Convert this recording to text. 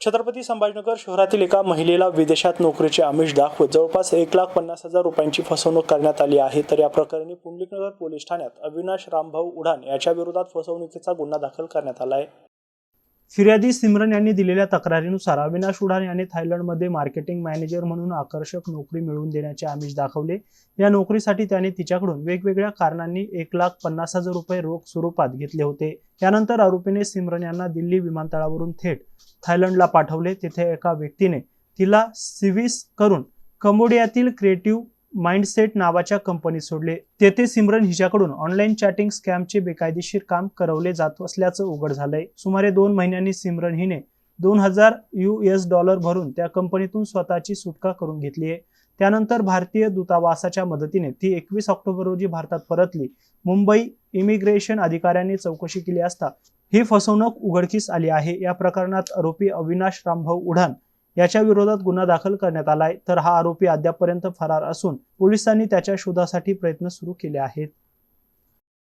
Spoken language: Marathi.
छत्रपती संभाजीनगर शहरातील एका महिलेला विदेशात नोकरीचे आमिष दाखवत जवळपास एक लाख पन्नास हजार रुपयांची फसवणूक करण्यात आली आहे. तर या प्रकरणी पुंडलिकनगर पोलीस ठाण्यात अविनाश रामभाऊ उडान याच्या विरोधात फसवणुकीचा गुन्हा दाखल करण्यात आला आहे. फिर्यादी सिमरन यांनी दिलेल्या तक्रारीनुसार अविनाश उडान याने थायलंडमध्ये मार्केटिंग मॅनेजर म्हणून आकर्षक नोकरी मिळवून देण्याचे आमिष दाखवले. या नोकरीसाठी त्याने तिच्याकडून वेगवेगळ्या कारणांनी एक लाख पन्नास हजार रुपये रोख स्वरूपात घेतले होते. यानंतर आरोपीने सिमरन यांना दिल्ली विमानतळावरून थेट थायलंडला पाठवले. तिथे एका व्यक्तीने तिला सिव्हिस करून कंबोडियातील क्रिएटिव्ह माइंडसेट नावाच्या कंपनीत सोडले. तेथे सिमरन हिच्याकडून ऑनलाईन चॅटिंग स्कॅमचे बेकायदेशीर काम करवले जात असल्याचं उघड झालंय. सुमारे दोन महिन्यांनी सिमरन हिने दोन हजार यू एस डॉलर भरून त्या कंपनीतून स्वतःची सुटका करून घेतली आहे. त्यानंतर भारतीय दूतावासाच्या मदतीने ती एकवीस ऑक्टोबर रोजी भारतात परतली. मुंबई इमिग्रेशन अधिकाऱ्यांनी चौकशी केली असता ही फसवणूक उघडकीस आली आहे. या प्रकरणात आरोपी अविनाश रामभाऊ उढान याच्या विरोधात गुन्हा दाखल करण्यात आलाय. तर हा आरोपी अद्यापपर्यंत फरार असून पोलिसांनी त्याच्या शोधासाठी प्रयत्न सुरू केले आहेत.